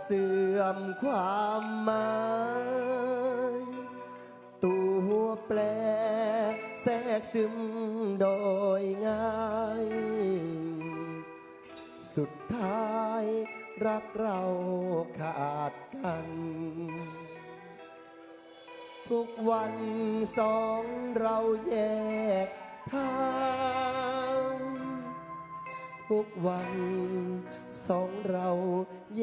เสื่อมความหมายตัวแปรแทรกซึมโดยง่าย สุดท้ายรักเราขาดกัน ทุกวันสองเราแยกทาง ทุกวันสองเราแย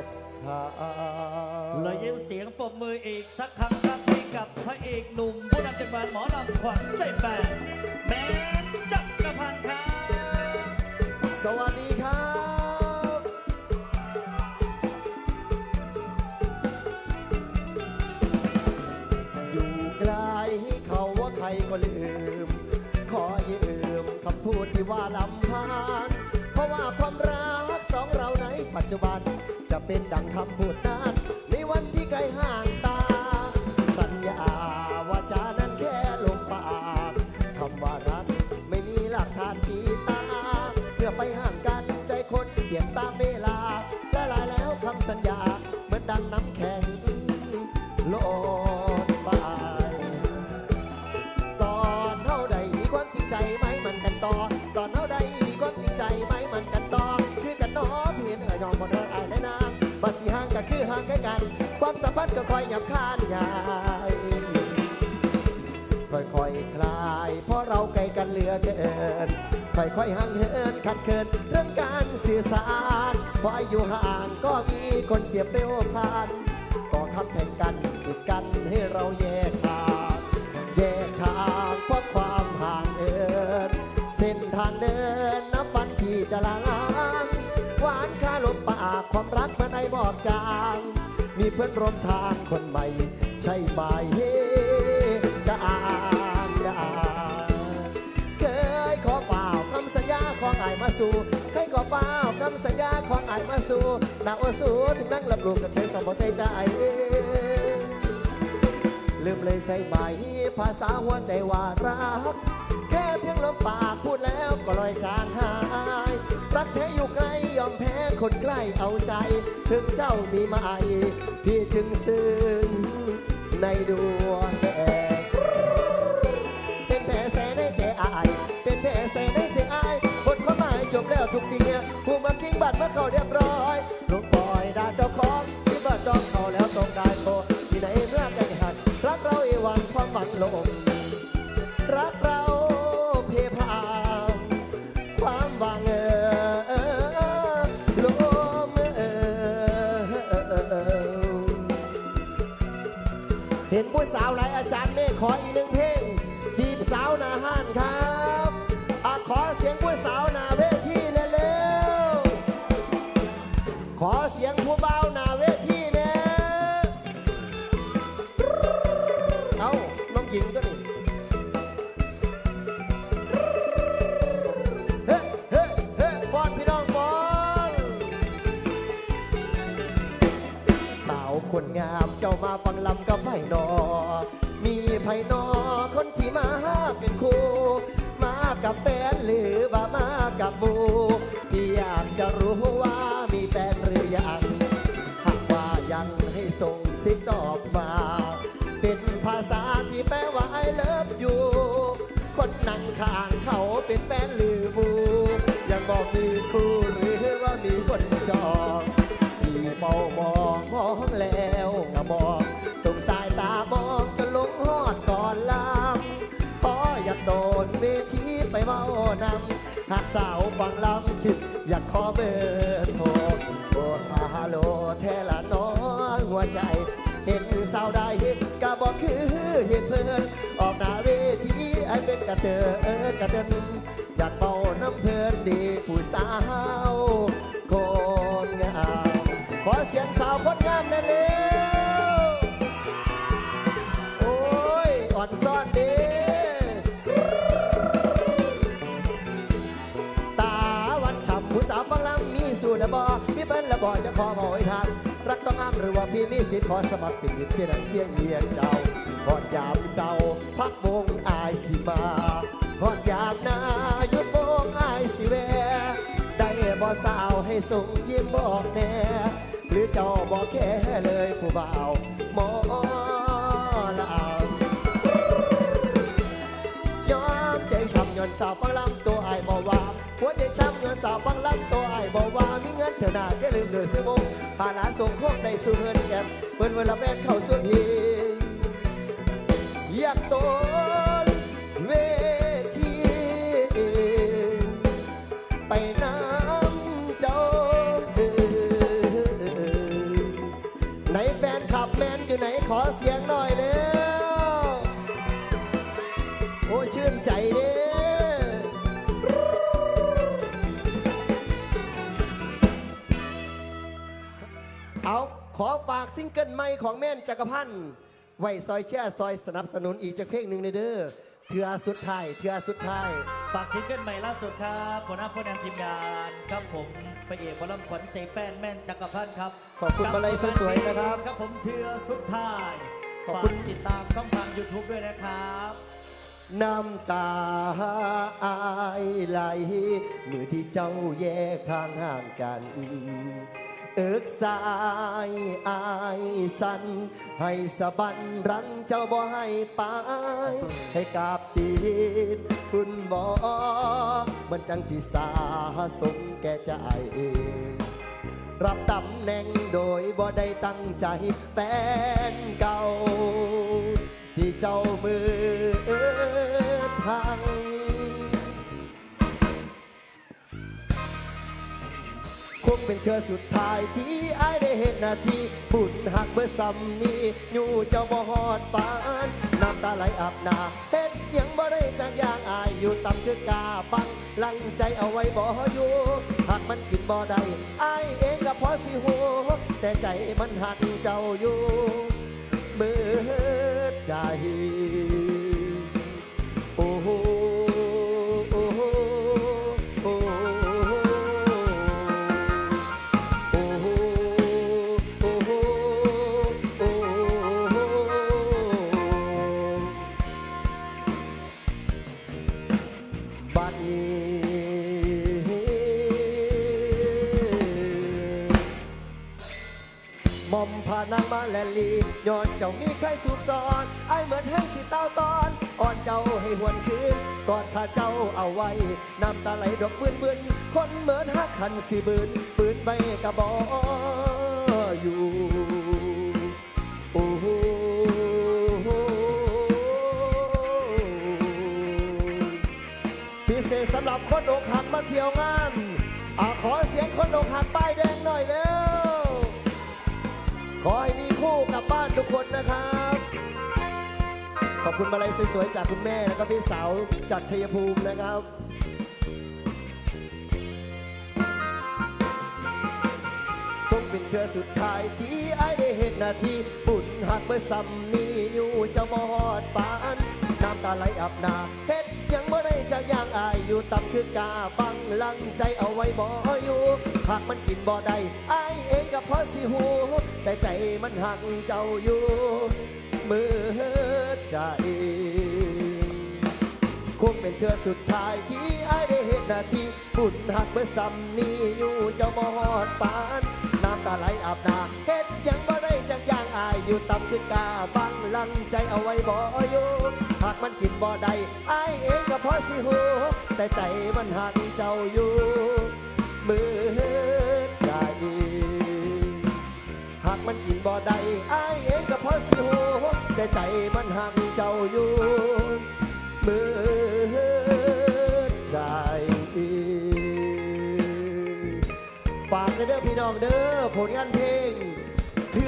กทางเรายินเสียงปรบมืออีกสักครั้งครับให้กับพระเอกหนุ่มผู้นำจักรวาลหมอลำขวัญใจแปดแม้จักรพันธ์ครับสวัสดีครับูดที่ว่าลำพานเพราะว่าความรักสองเราในปัจจุบันจะเป็นดังคำพูดนั้น พันก็คอยหยับคานยายค่อยๆคลายเพราะเราไกลกันเหลือเกินค่อยๆห่างเหินขัดเคินเรื่องการสื่อสารเพราะอายุห่างก็มีคนเสียเปรียวผ่านก็คำแข่งกันกีดกันให้เราแย พื่อนร่วมทางคนใหม่ ใช่ไหมจะอ่านได้เคยขอเปล่าคำสัญญาของไอ้ายมาสู่เคยขอเปล่าคำสัญญาของไอ้ายมาสู่หนาโอสูถึงนั่งรับรู้กับเชยสมบูรณ์ใจใจลืมเลยใช่ไหมภาษาหัวใจว่ารัก พียงลมปากพูดแล้วก็ลอยจางหาย รักแท้อยู่ไกลยอมแพ้คนใกล้เอาใจ ถึงเจ้ามีมาไอพี่จึงซึ้งในดวงแดงเป็นแผลแสในใจอาย เป็นแผลแสในใจอายบทความหมายจบแล้วทุกสิ่งผู้มาคิงบัตรเมื่อเขาเรียบร้อยลงปล่อยด่าเจ้าของที่บ้านจองเขาแล้วต้องการโชว์ที่ไหนเมื่อไกลหันรักเราเอวันความหวังลง ขอ หากสาวฟังลำคิด อยากขอเบอร์โทรโบทาโลแทละน้อยหัวใจ เห็นสาวได้เห็นก็บอกคือเห็นเพื่อนออกหน้าเวทีไอเป็นกระเตอกระเดินอยากเป่าน้ำเพลินดีผู้สาวคนงามขอเสียงสาวคนงามนั่นเร็ว บอจะขอบอกให้ทางรักต้องอ้ามหรือว่าพี่มีสิทธิ์ขอสมัครติดอยู่ที่นั้นเที่ยงเยียงเจ้าก่อนยามเศร้าพักวงอายสิมาก่อนยามนาหยุดวงอายสิแวได้บ่สาวให้ส่งยิ้มบอกแน่หรือเจ้าบอกแค่เลยผู้บ่าวหมอลำยอมใจช้ำย้อนสาวฟังลำตัวไอ้ายบอกว่าหัวใจช้ำย้อนสาวฟังลำตัวไอ้ายบอกว่ามีเงิน เถอะนาอย่าลืมเดือซื้อมงผ่านาส่งโคกได้สู่เพื่อนแก้มเพื่อนเวลาแฟนเข้าสู่พีอยากโตนเวที ไปน้ำเจ้าไหนแฟนขับแมนอยู่ไหนขอเสียง ขอฝากซิงเกิลใหม่ของแม่นจักรพันธ์ไว้ซอยแช่ซอยสนับสนุนอีกจากเพลงหนึ่งในเด้อเถื่อสุดท้ายเถื่อสุดท้าย ฝากซิงเกิลใหม่ล่าสุดครับหัวหน้าผู้นำทีมงานครับผมไปเอกวอลำขวัญใจแฟนแม่นจักรพันธ์ครับขอบคุณมาลัยสวยๆนะครับครับผมเทือสุดท้ายขอบคุณฝากติดตามช่องทาง YouTube ด้วยนะครับน้ำตาอายไหลเมื่อที่เจ้าแยกทางห่างกัน เอิกสายอายสัน ให้สะบันรังเจ้าบ่ให้ไป ให้กาบตีนคุณบอมันจังที่สาสมแก่ใจเองรับตำแหน่งโดยบ่ได้ตั้งใจแฟนเก่า ที่เจ้ามือพัง งเป็นเธอสุดท้ายที่อายได้เห็นนาทีบุญหักเบอร์ซ้ำนี้อยู่เจ้าบ่ฮอดปานน้ำตาไหลอาบหนาเฮ็ดยังบ่ได้จากอย่างอายอยู่ต่ำคือกาบังลังใจเอาไว้บ่อยู่หากมันกินบ่ได้อายเองก็พอสิหูแต่ใจมันหักเจ้าอยู่เบิดใจ นางมาแลลีย้อนเจ้ามีใครสุกสอนไอายเหมือนแห้งสิเต้าตอนอ่อนเจ้าให้หวนคืนกอดข้าเจ้าเอาไว้น้ำตาไหลดอกเปื้อนเปื้อนคนเหมือนหักขันสิบืนปืนไปกระบอกอยู่โอ้โหพิเศษสำหรับคนอกหักมาเที่ยวงานอาขอเสียงคนอกหักป้ายแดงหน่อยเร็วขอให้มี คู่กลับบ้านทุกคนนะครับ ขอบคุณมาลัยสวยๆจากคุณแม่แล้วก็พี่สาวจากชัยภูมินะครับคงเป็นเธอสุดท้ายที่ไอได้เห็นนาทีบุญหักเมื่อซ้ำนี้อยู่เจะมอดปาน น้ำตาไหลอาบหนาเฮ็ดหยั งบ่ได้จากอย่างอายอยู่ต่ำคือกาบังลังใจเอาไว้บ่อยู่หากมันกินบ่ได้อายเองก็พอสิหูแต่ใจมันหักเจ้าอยู่มือใจคงเป็นเธอสุดท้ายที่ไอายได้เห็นนาทีบุญหักเมื่อซ้ำนี้อยู่เจ้ามอดปาน น้ำตาไหลอาบหนาเฮ็ดหยังบ่ได้จัง อายอยู่ต่ำคือกาบังลังใจเอาไว้บ่อยู่หากมันกินบ่ได้อายเองก็พอสิหูแต่ใจมันหักเจ้าอยู่มือใจหากมันกินบ่ได้อายเองก็พอสิหูแต่ใจมันหักเจ้าอยู่มือใจฝากเด้อพี่น้องเด้อผลงานเพลง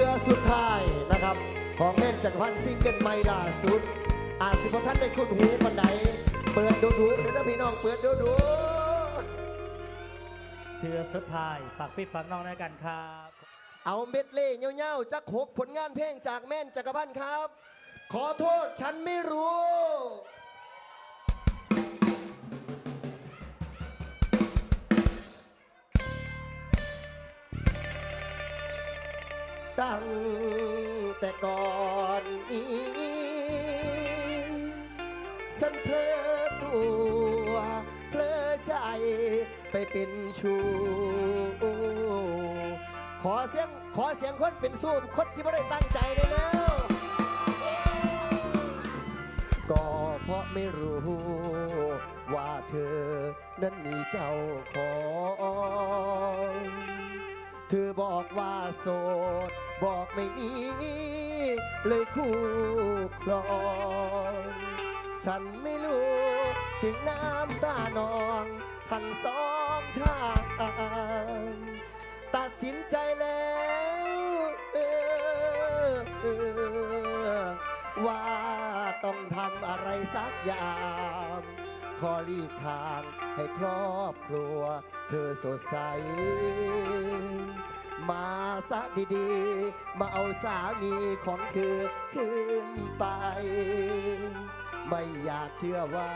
เทือสุดท้ายนะครับ ของแม่นจักรพันธ์ซิงเกิลใหม่ล่าสุด อาจสิพท่านได้คุ้นหูปันใดเปิดดูดูเด้อพี่น้องเปิดดูดูเทือสุดท้ายฝากพี่ฝากน้องด้วยกันครับ เอาเม็ดเล่เงี้ยวๆจักหกผลงานเพลงจากแม่นจักรพันธ์ครับ ขอโทษฉันไม่รู้ั้งแต่ก่อนนี้ ฉันเพลอตัวเพลอใจไปเป็นชู้ขอเสียงขอเสียงคนเป็นสู้คนที่ไม่ได้ตั้งใจเลยแล้วก็เพราะไม่รู้ ว่าเธอนั้นมีเจ้าของ เธอบอกว่าโสด บอกไม่มี เลยคู่ครองฉันไม่รู้จึงน้ำตานองพันสองทางตัดสินใจแล้วว่าต้องทำอะไรสักอย่างขอรีบทางให้ครอบครัว เธอสดใส มาซะดีๆ มาเอาสามีของเธอขึ้นไป ไม่อยากเชื่อว่า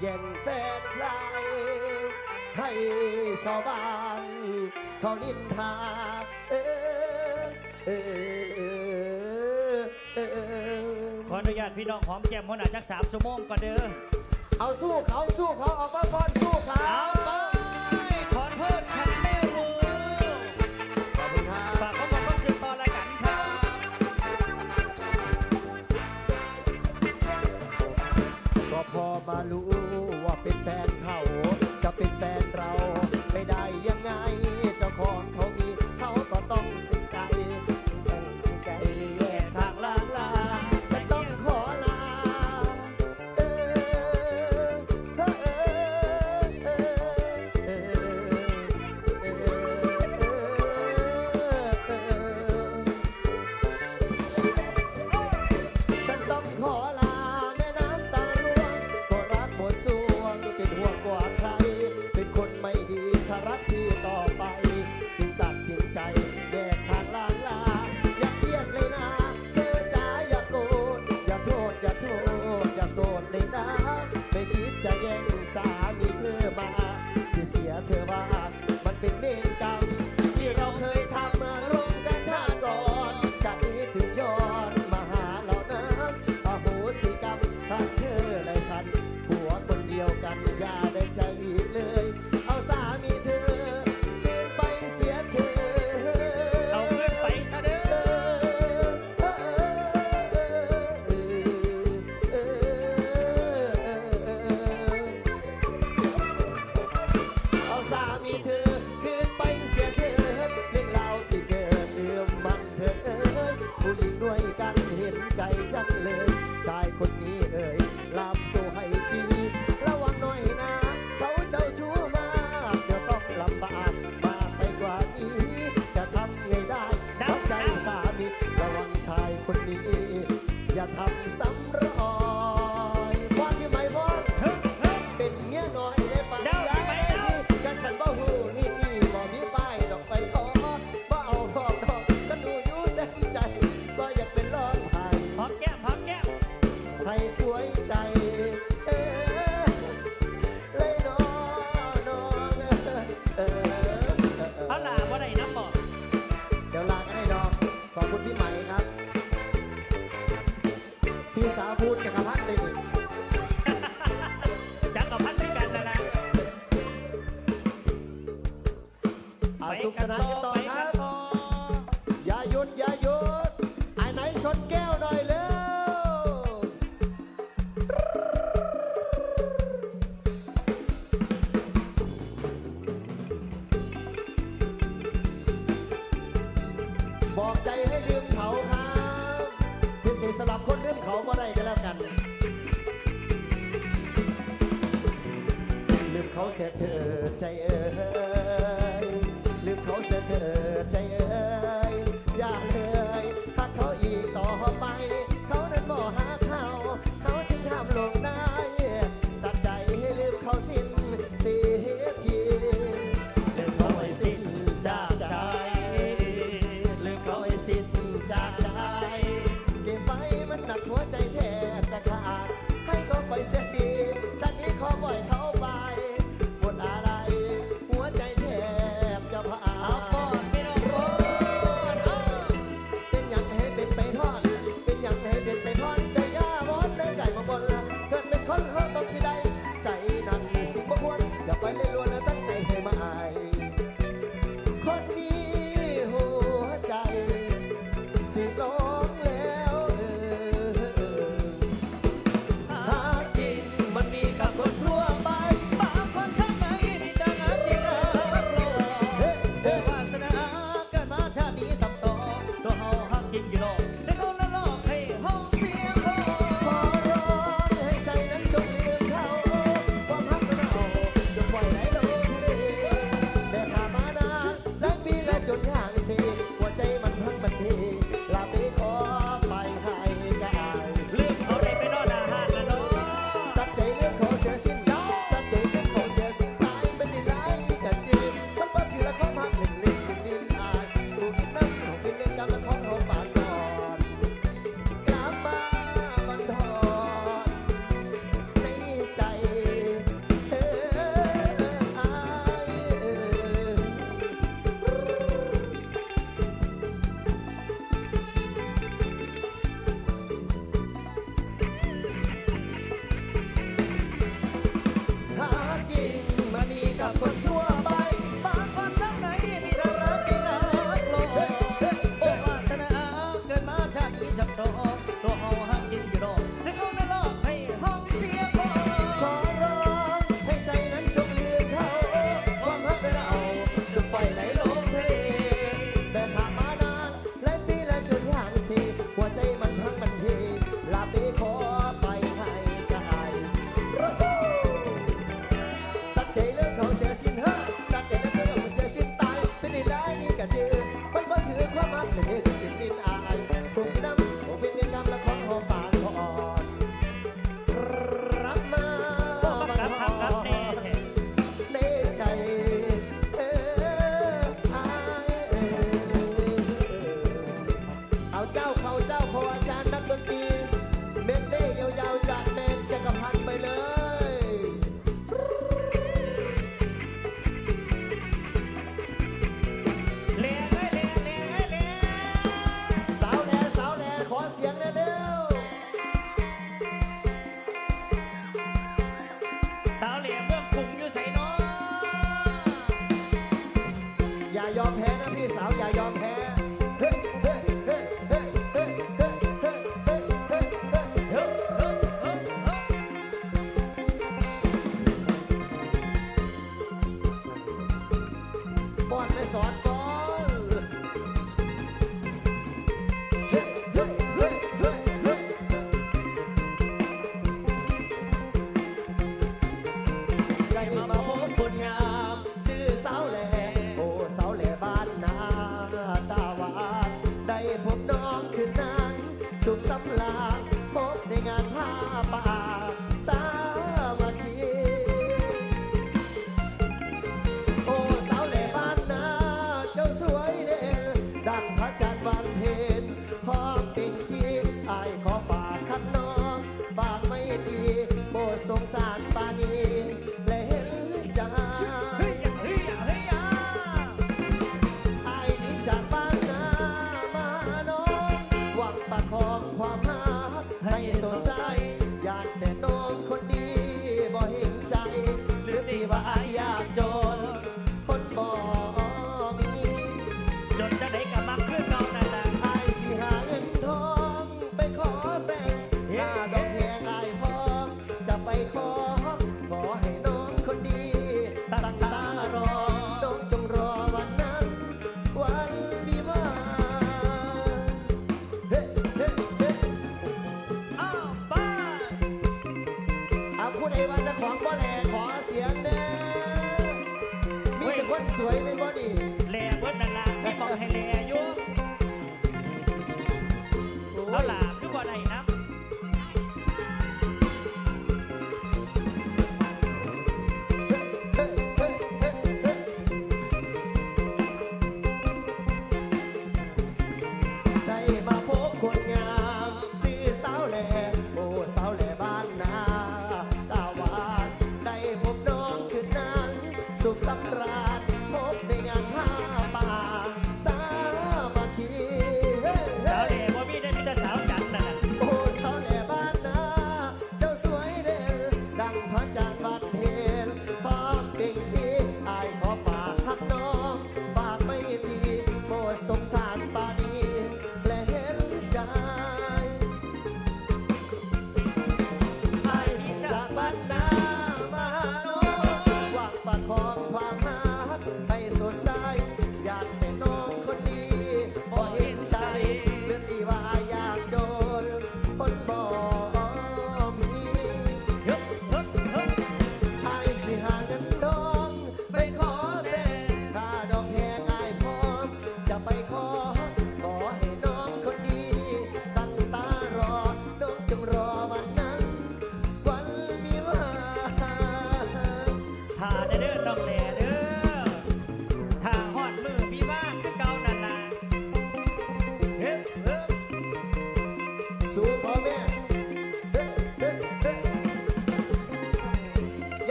แย่งแฟนใคร ให้ชาวบ้านเขานินทา เออเออเออเออขออนุญาตพี่น้องหอมแก้มหัวหน้าจักสามสมงก่นเด้อ เอาสู้เขาสู้เขาออกมาก่อนสู้เขา เอาไปขอโทษชนะ salud. สุขสนานกันต่อ me. So everybody.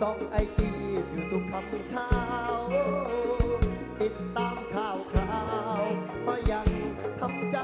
สองไอจีอยู่ทุกคำเช้า ติดตามข่าวคราวเพราะยังทำใจ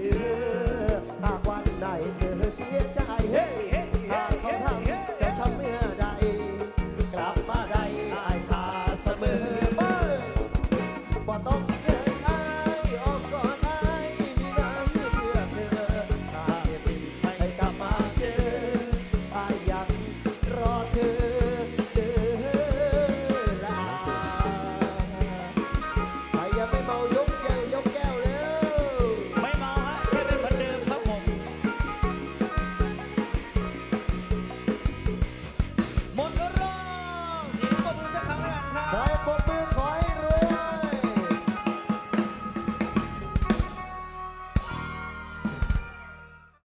Yeah.